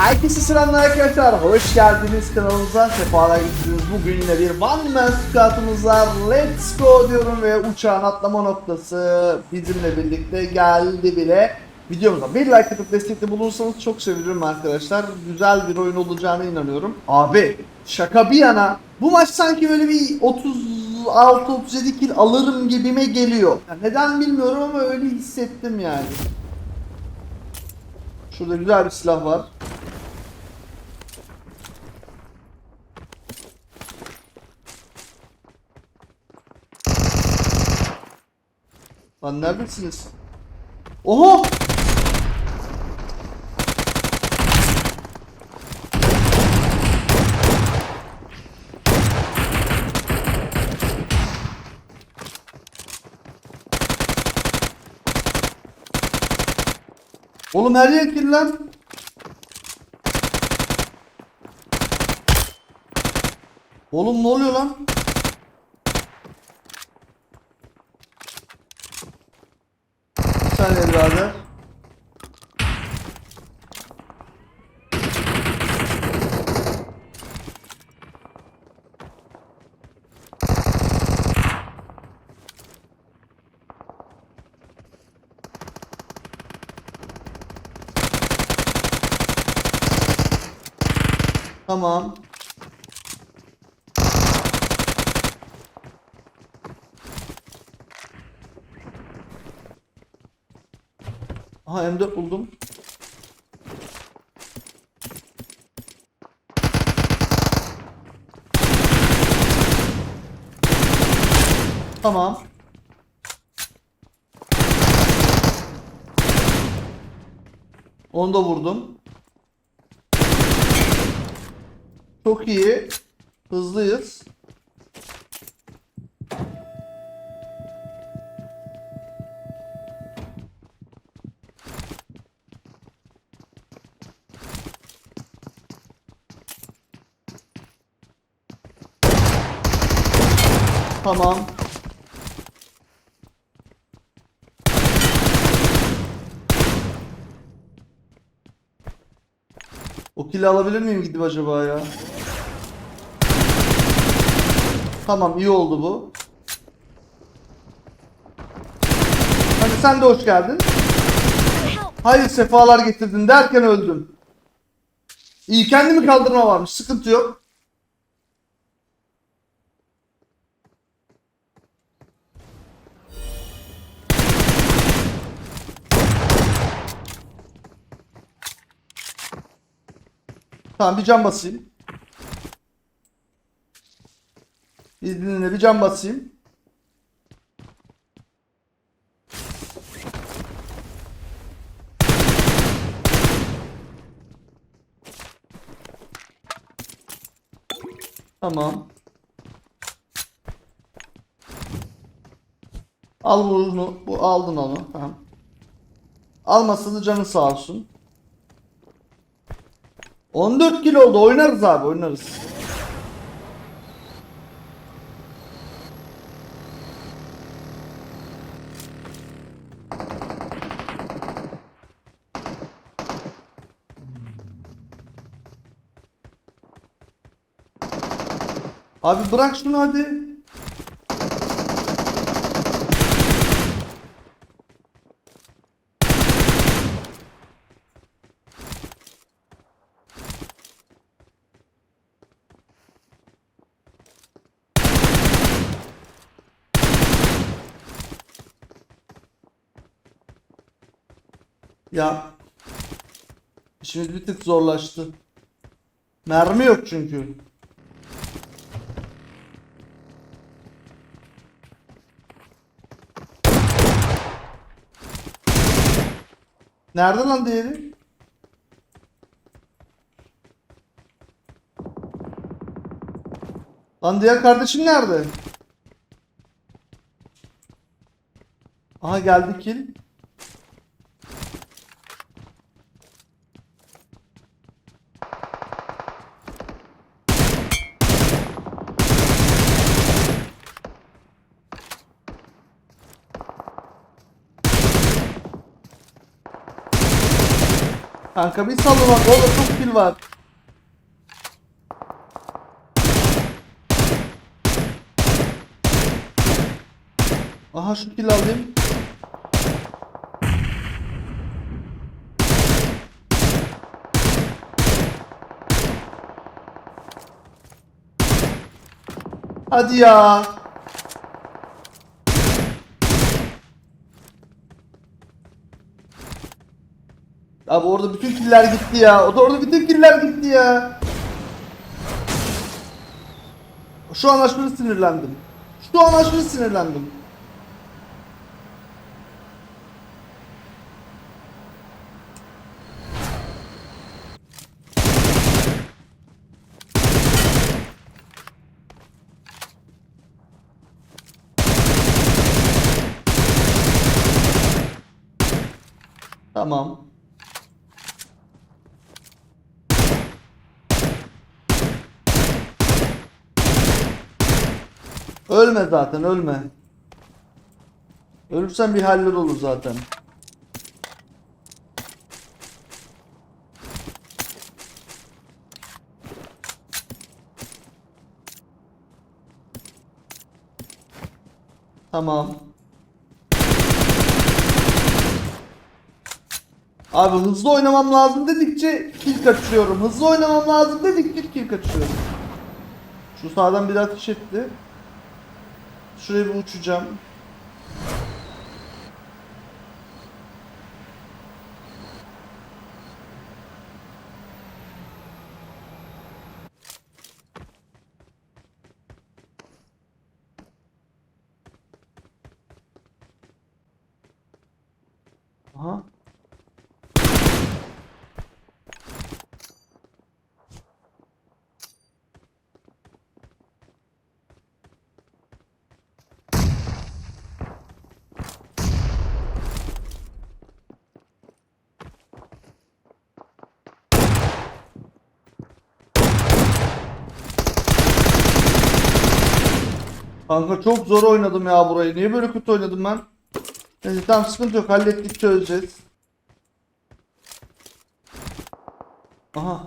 Herkese selamlar arkadaşlar. Hoş geldiniz kanalımıza. Sefalar getirdiniz. Bugün yine bir One Man Scout'umuz var. Let's go diyorum ve uçağın atlama noktası bizimle birlikte geldi bile. Videomuza bir like atıp destekte bulursanız çok sevinirim arkadaşlar. Güzel bir oyun olacağına inanıyorum. Abi şaka bir yana bu maç sanki böyle bir 36-37 kill alırım gibime geliyor. Ya neden bilmiyorum ama öyle hissettim yani. Şurada güzel bir silah var. Lan neredesiniz? Oho! Oğlum her yer kirli lan. Oğlum ne oluyor lan? Bir saniye birader. Tamam. Aha M4 buldum. Tamam. Onu da vurdum. Çok iyi. Hızlıyız. Tamam. O kili alabilir miyim gidip acaba ya? Tamam iyi oldu bu. Hadi sen de hoş geldin. Hayır sefalar getirdin derken öldüm. İyi kendimi kaldırma varmış sıkıntı yok. Tamam bir cam basayım. İzninle bir cam basayım. Tamam. Al bunu, bu aldın onu. Tamam. Almasa da canı sağ olsun. 14 kilo oldu. Oynarız abi, oynarız. Abi bırak şunu hadi. Ya işimiz bir tık zorlaştı. Mermi yok çünkü. Nerede lan diğeri? Lan diğer kardeşim nerede? Aha geldi kill. Kanka bir salın bak. Oğlum çok kill var. Aha şu kill alayım. Hadi ya. Abi orada bütün killer gitti ya. O da orada bütün killer gitti ya. Şu an aşırı sinirlendim. Şu an aşırı sinirlendim. Tamam. Ölme zaten ölme. Ölürsen bir haller olur zaten. Tamam. Abi hızlı oynamam lazım dedikçe kill kaçırıyorum. Hızlı oynamam lazım dedikçe kill kaçırıyorum. Şu sağdan bir ateş etti. Şuraya bir uçacağım. Aha. Kanka çok zor oynadım ya burayı. Niye böyle kötü oynadım ben? Neyse tamam sıkıntı yok. Hallettik çözeceğiz. Aha.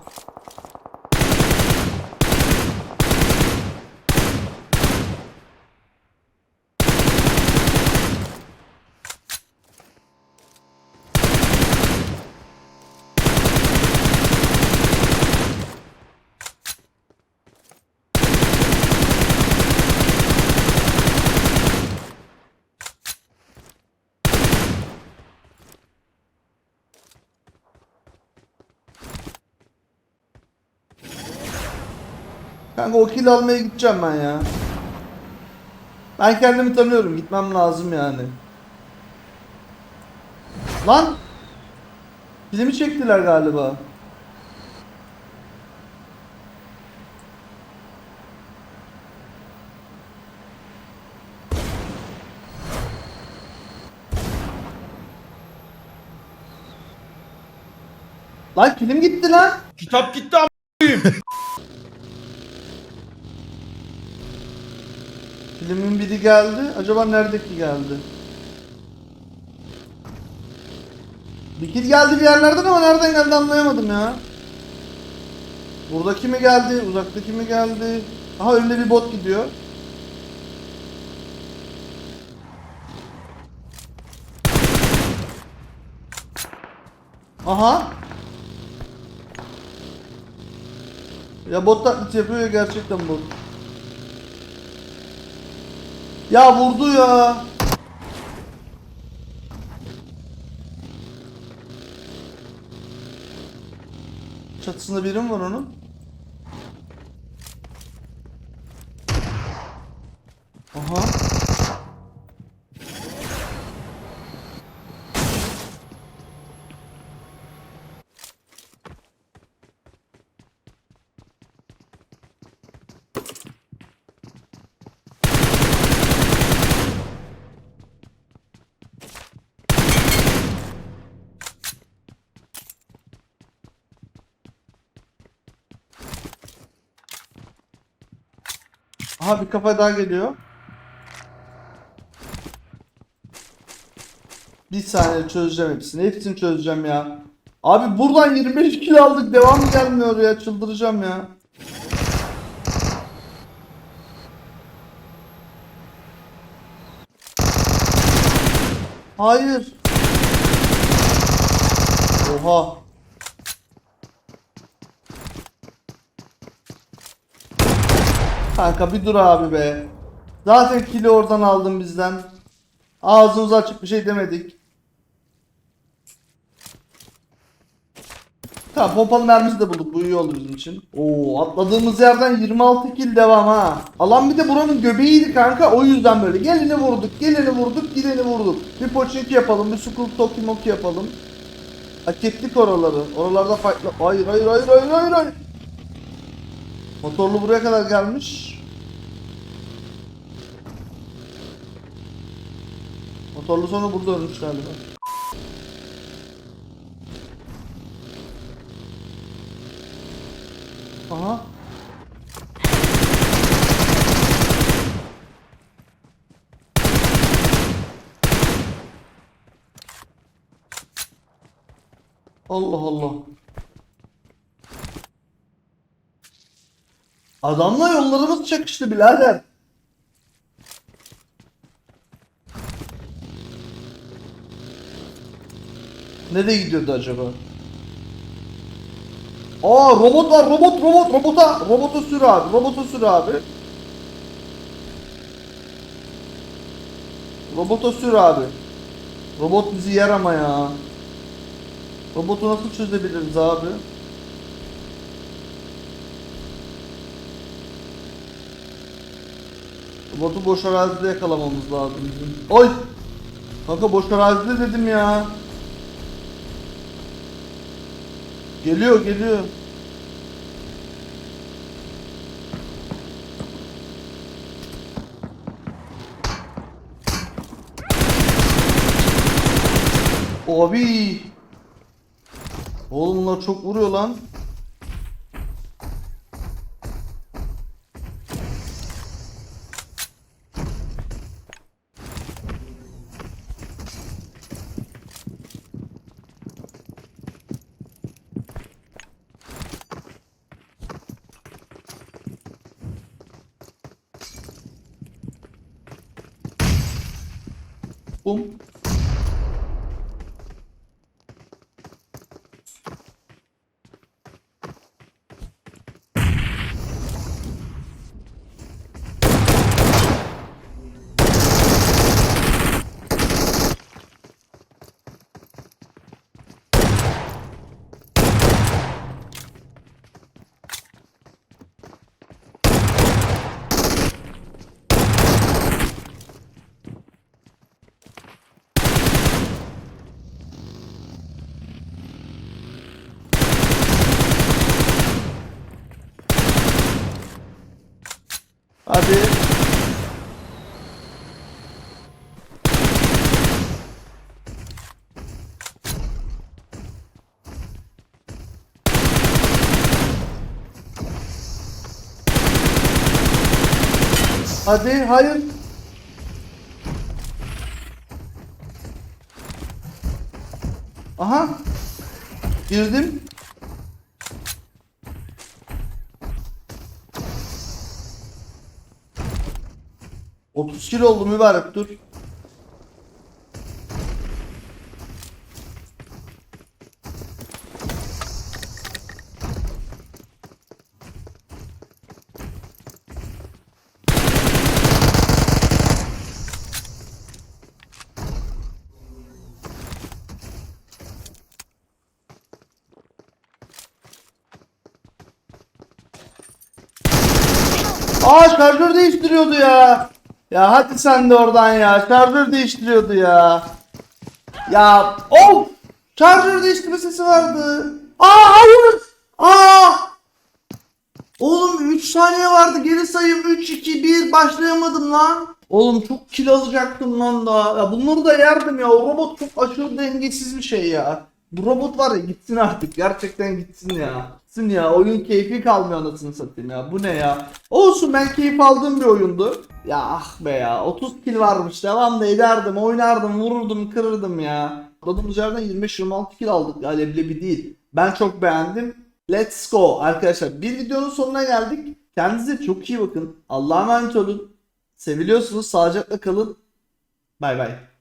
Kanka o kill almaya gideceğim ben ya. Ben kendimi tanıyorum. Gitmem lazım yani. Lan! Filmi çektiler galiba. Lan film gitti lan. Kitap gitti ama Filmin biri geldi. Acaba neredeki geldi? Bir kill geldi bir yerlerden ama nereden geldi anlayamadım ya. Buradaki mi geldi? Uzaktaki mi geldi? Aha önde bir bot gidiyor. Aha. Ya bot taklidi yapıyor ya gerçekten bot. Ya vurdu ya. Çatısında biri mi var onun? Aha. Aha bir kafa daha geliyor. Bir saniye çözeceğim hepsini. Hepsini çözeceğim ya. Abi buradan 25 kill aldık devam gelmiyor ya çıldıracağım ya. Hayır. Oha. Kanka bir dur abi be. Zaten kili oradan aldın bizden. Ağzımız açık bir şey demedik. Tamam pompalı mermisi de bulduk. Bu iyi oldu bizim için. Oo atladığımız yerden 26 kill devam ha. Alan bir de buranın göbeğiydi kanka. O yüzden böyle gelini vurduk, gelini vurduk, gideni vurduk. Bir poçinki yapalım, bir sukul toki moki yapalım. Hak ettik oraları. Oralarda fightla... Hayır hayır hayır hayır hayır hayır. Motorlu buraya kadar gelmiş. Motorlu sonra burada ölmüş galiba. Aha. Allah Allah. Adamla yollarımız çakıştı birader. Nereye gidiyordu acaba? Aa robot var robot robot robota robotu sür abi robotu sür abi. Robota sür abi. Robot bizi yer ama ya. Robotu nasıl çözebiliriz abi? Robotu boş arazide yakalamamız lazım. Oy! Kanka boş arazide dedim ya. Geliyor geliyor. Abi. Oğlum bunlar çok vuruyor lan. Um Hadi hayır. Aha. Girdim. Otuz kilo oldu mübarek dur. Aa şarjör değiştiriyordu ya. Ya hadi sen de oradan ya. Şarjör değiştiriyordu ya. Ya of! Şarjör değiştirme sesi vardı. Aa hayır! Aa! Oğlum 3 saniye vardı. Geri sayım 3 2 1 başlayamadım lan. Oğlum çok kill alacaktım lan da. Ya bunları da yerdim ya. O robot çok aşırı dengesiz bir şey ya. Bu robot var ya gitsin artık. Gerçekten gitsin ya. Gitsin ya. Oyun keyfi kalmıyor anasını satayım ya. Bu ne ya? Olsun ben keyif aldığım bir oyundu. Ya ah be ya. 30 kill varmış. Devam da ederdim. Oynardım. Vururdum. Kırırdım ya. atladığımız yerden 25-26 kill aldık. Ya leblebi değil. Ben çok beğendim. Let's go arkadaşlar. Bir videonun sonuna geldik. Kendinize çok iyi bakın. Allah'a emanet olun. Seviliyorsunuz. Sağlıcakla kalın. Bay bay.